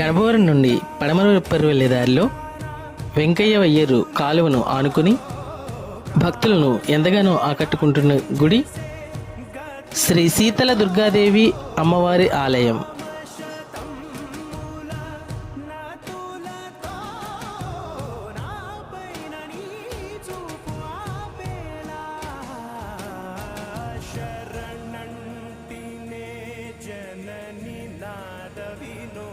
గర్భవరం నుండి పడమర పరు వెళ్ళే దారిలో వెంకయ్య వయ్యరు కాలువను ఆనుకుని భక్తులను ఎంతగానో ఆకట్టుకుంటున్న గుడి శ్రీ శీతల దుర్గాదేవి అమ్మవారి ఆలయం. జనని నాదవినో